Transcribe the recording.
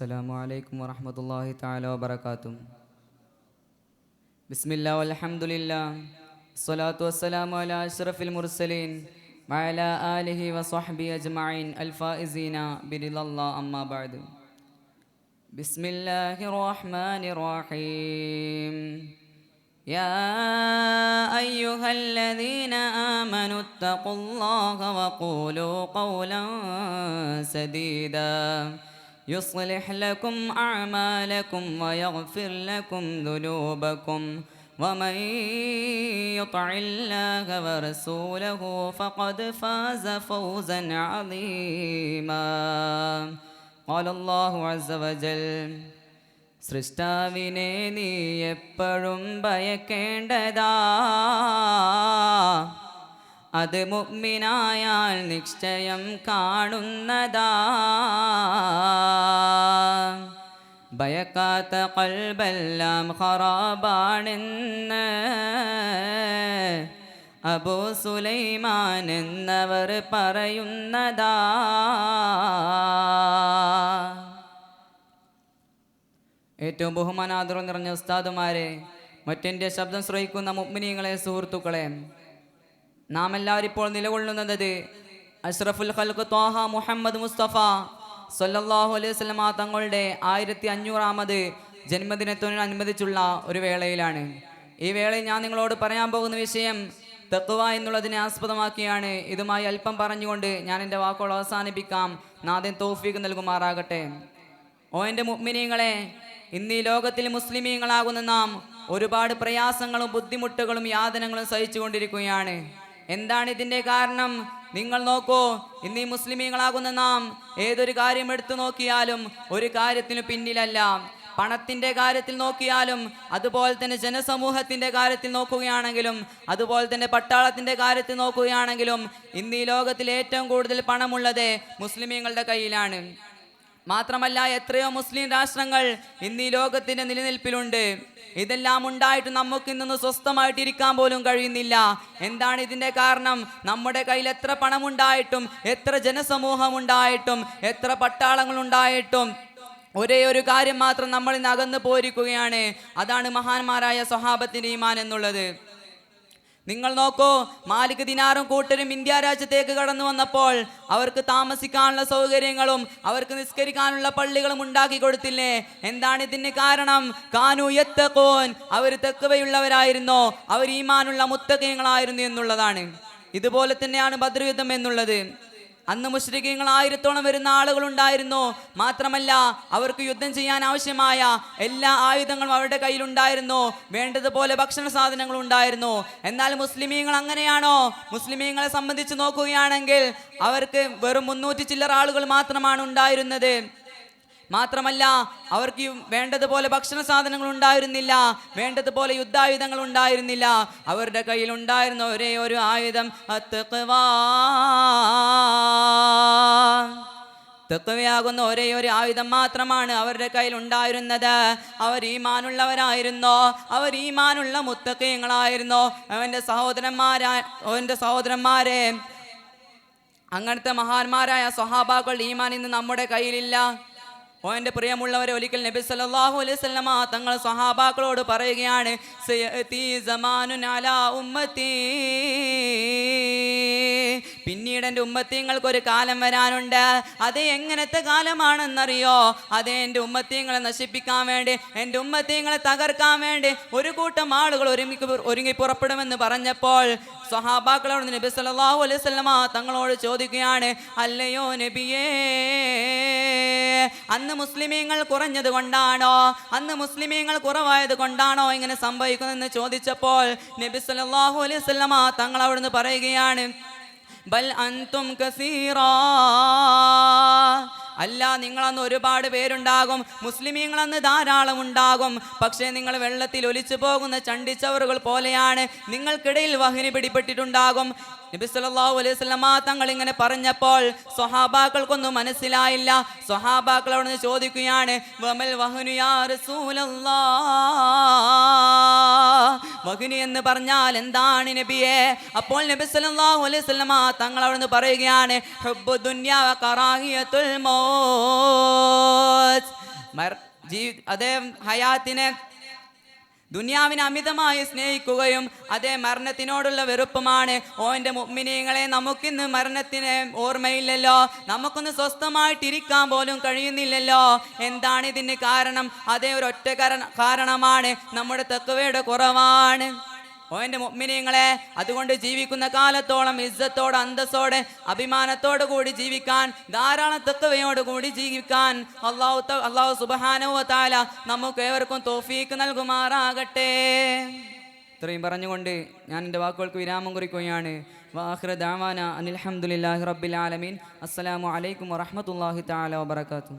السلام عليكم ورحمة الله تعالى وبركاته. بسم الله والحمد لله. الصلاة والسلام على أشرف المرسلين وعلى آله وصحبه أجمعين الفائزين برضا الله أما بعد. بسم الله الرحمن الرحيم. يا أيها الذين آمنوا اتقوا الله وقولوا قولا سديدا. يصلح لكم أعمالكم ويغفر لكم ذنوبكم ومن يطع الله ورسوله فقد فاز فوزا عظيما قال الله عز وجل സൃഷ്ടാവിനെ നീ എപ്പോഴും ഭയക്കേണ്ടതാ അത് മുഗ്മിനായാൽ നിശ്ചയം കാണുന്നതാ. ഭയക്കാത്ത കൽബെല്ലാം ഹറാബാണെന്ന് അബൂ സുലൈമാൻ എന്നവർ പറയുന്നതാ. ഏറ്റവും ബഹുമാനാദരം നിറഞ്ഞ ഉസ്താദുമാരെ മറ്റെന്റെ ശബ്ദം ശ്രവിക്കുന്ന മുഗ്മിനീങ്ങളെ സുഹൃത്തുക്കളെ നാം എല്ലാവരും ഇപ്പോൾ നിലകൊള്ളുന്നത് അഷ്റഫുൽ ഖൽഖ് ത്വാഹ മുഹമ്മദ് മുസ്തഫ സല്ലല്ലാഹു അലൈഹി വസല്ലമ തങ്ങളുടെ ആയിരത്തി അഞ്ഞൂറാമത് ജന്മദിനത്തോടനുബന്ധിച്ചുള്ള ഒരു വേളയിലാണ്. ഈ വേളയിൽ ഞാൻ നിങ്ങളോട് പറയാൻ പോകുന്ന വിഷയം തെക്കുവ എന്നുള്ളതിനെ ആസ്പദമാക്കിയാണ്. ഇതുമായി അല്പം പറഞ്ഞുകൊണ്ട് ഞാൻ എന്റെ വാക്കുകൾ അവസാനിപ്പിക്കാം. നാദൻ തോഫീക്ക് നൽകുമാറാകട്ടെ. ഓ എന്റെ മുഗ്മിനീങ്ങളെ ഇന്ന് ഈ ലോകത്തിൽ മുസ്ലിമീങ്ങളാകുന്ന നാം ഒരുപാട് പ്രയാസങ്ങളും ബുദ്ധിമുട്ടുകളും യാതനങ്ങളും സഹിച്ചുകൊണ്ടിരിക്കുകയാണ്. എന്താണ് ഇതിന്റെ കാരണം? നിങ്ങൾ നോക്കൂ ഇന്ന് ഈ മുസ്ലിമീങ്ങളാകുന്ന നാം ഏതൊരു കാര്യം എടുത്തു നോക്കിയാലും ഒരു കാര്യത്തിനു പിന്നിലല്ല. പണത്തിന്റെ കാര്യത്തിൽ നോക്കിയാലും അതുപോലെ തന്നെ ജനസമൂഹത്തിന്റെ കാര്യത്തിൽ നോക്കുകയാണെങ്കിലും അതുപോലെ തന്നെ പട്ടാളത്തിന്റെ കാര്യത്തിൽ നോക്കുകയാണെങ്കിലും ഇന്ന് ഈ ലോകത്തിൽ ഏറ്റവും കൂടുതൽ പണമുള്ളത് മുസ്ലിമീങ്ങളുടെ കയ്യിലാണ്. മാത്രമല്ല എത്രയോ മുസ്ലിം രാഷ്ട്രങ്ങൾ ഇന്ന് ഈ ലോകത്തിന്റെ നിലനിൽപ്പിലുണ്ട്. ഇതെല്ലാം ഉണ്ടായിട്ട് നമുക്ക് ഇന്നൊന്ന് സ്വസ്ഥമായിട്ടിരിക്കാൻ പോലും കഴിയുന്നില്ല. എന്താണ് ഇതിന്റെ കാരണം? നമ്മുടെ കയ്യിൽ എത്ര പണമുണ്ടായിട്ടും എത്ര ജനസമൂഹം ഉണ്ടായിട്ടും എത്ര പട്ടാളങ്ങൾ ഉണ്ടായിട്ടും ഒരേ ഒരു കാര്യം മാത്രം നമ്മൾ ഇന്ന് അകന്നു പോയിരിക്കുകയാണ്. അതാണ് മഹാന്മാരായ സ്വഹാബത്തിന്റെ ഈമാൻ എന്നുള്ളത്. നിങ്ങൾ നോക്കൂ മാലിക് ദിനാറും കൂട്ടരും ഇന്ത്യ രാജ്യത്തേക്ക് കടന്നു വന്നപ്പോൾ അവർക്ക് താമസിക്കാനുള്ള സൗകര്യങ്ങളും അവർക്ക് നിസ്കരിക്കാനുള്ള പള്ളികളും ഉണ്ടാക്കി കൊടുത്തില്ലേ? എന്താണ് ഇതിന് കാരണം? കാനു എത്തക്കോൻ അവർ തെക്കുവയുള്ളവരായിരുന്നു അവർ ഈമാനുള്ള മുത്തകയങ്ങളായിരുന്നു എന്നുള്ളതാണ്. ഇതുപോലെ തന്നെയാണ് ഭദ്രയുദ്ധം എന്നുള്ളത്. അന്ന് മുഷ്രിഖീങ്ങൾ ആയിരത്തോളം വരുന്ന ആളുകളുണ്ടായിരുന്നു മാത്രമല്ല അവർക്ക് യുദ്ധം ചെയ്യാൻ ആവശ്യമായ എല്ലാ ആയുധങ്ങളും അവരുടെ കയ്യിലുണ്ടായിരുന്നു വേണ്ടതുപോലെ ഭക്ഷണ സാധനങ്ങൾ ഉണ്ടായിരുന്നു. എന്നാൽ മുസ്ലിമീങ്ങൾ അങ്ങനെയാണോ? മുസ്ലിമീങ്ങളെ സംബന്ധിച്ച് നോക്കുകയാണെങ്കിൽ അവർക്ക് വെറും മുന്നൂറ്റി ചില്ലറ ആളുകൾ മാത്രമാണ് ഉണ്ടായിരുന്നത്. മാത്രമല്ല അവർക്ക് വേണ്ടതുപോലെ ഭക്ഷണ സാധനങ്ങൾ ഉണ്ടായിരുന്നില്ല വേണ്ടതുപോലെ യുദ്ധായുധങ്ങൾ ഉണ്ടായിരുന്നില്ല. അവരുടെ കയ്യിൽ ഉണ്ടായിരുന്ന ഒരേ ഒരു ആയുധം. തെക്കുവയാകുന്ന ഒരേ ഒരു ആയുധം മാത്രമാണ് അവരുടെ കയ്യിൽ ഉണ്ടായിരുന്നത്. അവർ ഈമാനുള്ളവരായിരുന്നോ. അവർ ഈമാനുള്ള മുത്തക്കയങ്ങളായിരുന്നോ അവന്റെ സഹോദരന്മാരായ അവന്റെ സഹോദരന്മാരെ അങ്ങനത്തെ മഹാന്മാരായ സ്വഹാബാക്കൾ ഈമാൻ ഇന്ന് നമ്മുടെ കയ്യിലില്ല. ഓ എന്റെ പ്രിയമുള്ളവരെ ഒരിക്കൽ നബി സല്ലല്ലാഹു അലൈഹി വസല്ലമ തങ്ങൾ സ്വഹാബാക്കളോട് പറയുകയാണ് അലാ ഉമ്മത്തി. പിന്നീട് എന്റെ ഉമ്മത്തിങ്ങൾക്ക് ഒരു കാലം വരാനുണ്ട്. അത് എങ്ങനത്തെ കാലമാണെന്നറിയോ? അത് എന്റെ ഉമ്മത്തിങ്ങളെ നശിപ്പിക്കാൻ വേണ്ടി എന്റെ ഉമ്മത്തിങ്ങളെ തകർക്കാൻ വേണ്ടി ഒരു കൂട്ടം ആളുകൾ ഒരുങ്ങി ഒരുങ്ങി പുറപ്പെടുമെന്ന് പറഞ്ഞപ്പോൾ സ്വഹാബാക്കളോട് നബി സല്ലല്ലാഹു അലൈഹി വസല്ലമ തങ്ങളോട് ചോദിക്കുകയാണ് അല്ലയോ നബിയേ? അന്ന് മുസ്ലിമീങ്ങൾ കുറഞ്ഞത് കൊണ്ടാണോ? അന്ന് മുസ്ലിമീങ്ങൾ കുറവായത് കൊണ്ടാണോ ഇങ്ങനെ സംഭവിക്കുന്നതെന്ന് ചോദിച്ചപ്പോൾ നബി സല്ലല്ലാഹു അലൈഹി വസല്ലമ തങ്ങൾ അവിടുന്ന് പറയുകയാണ് ബൽ അൻതും കസീറാ. അല്ല നിങ്ങളന്ന് ഒരുപാട് പേരുണ്ടാകും മുസ്ലിമീങ്ങളന്ന് ധാരാളം ഉണ്ടാകും പക്ഷേ നിങ്ങൾ വെള്ളത്തിൽ ഒലിച്ചു പോകുന്ന ചണ്ടിച്ചവറുകൾ പോലെയാണ് നിങ്ങൾക്കിടയിൽ വഹിനി പിടിപെട്ടിട്ടുണ്ടാകും. നബി സല്ലല്ലാഹു അലൈഹി വസല്ലമ തങ്ങൾ ഇങ്ങനെ പറഞ്ഞപ്പോൾ സ്വഹാബാക്കൾക്കൊന്നും മനസ്സിലായില്ല. സ്വഹാബാക്കൾ അവിടെ നിന്ന് ചോദിക്കുകയാണ് വമൽ വഹനു യാ വഹ്നി എന്ന് പറഞ്ഞാൽ എന്താണ് നബിയെ? അപ്പോൾ നബി സല്ലല്ലാഹു അലൈഹി വസല്ലമ തങ്ങൾ അവിടുന്ന് പറയുകയാണ് ഹുബ്ബു മർ- ജീ അതേ ഹയാത്തിനെ ദുനിയാവിനെ അമിതമായി സ്നേഹിക്കുകയും അതേ മരണത്തിനോടുള്ള വെറുപ്പുമാണ്. ഓന്റെ മുമ്മിനീങ്ങളെ നമുക്കിന്ന് മരണത്തിന് ഓർമ്മയില്ലല്ലോ. നമുക്കൊന്ന് സ്വസ്ഥമായിട്ടിരിക്കാൻ പോലും കഴിയുന്നില്ലല്ലോ. എന്താണ് ഇതിന് കാരണം? അതേ ഒരു ഒറ്റ കാരണമാണ് നമ്മുടെ തെക്കുവയുടെ കുറവാണ്. ഓന്റെ മുഗ്മിനീങ്ങളെ അതുകൊണ്ട് ജീവിക്കുന്ന കാലത്തോളം ഇസ്സത്തോടെ അന്തസ്സോടെ അഭിമാനത്തോടു കൂടി ജീവിക്കാൻ ധാരാളം തെക്കവയോട് കൂടി ജീവിക്കാൻ അള്ളാഹു അള്ളാഹു സുബാനുവ താല നമുക്ക് ഏവർക്കും തോഫീക്ക് നൽകുമാറാകട്ടെ. ഇത്രയും പറഞ്ഞുകൊണ്ട് ഞാൻ എന്റെ വാക്കുകൾക്ക് വിരാമം കുറിക്കുകയാണ്. വാഹ്ര ദാവാന അനിൽഹമുല്ലാഹി റബ്ബിൽ ആലമീൻ. അസ്സലാമു അലൈക്കും വറഹമത്തല്ലാഹി താല വബർക്കാത്തു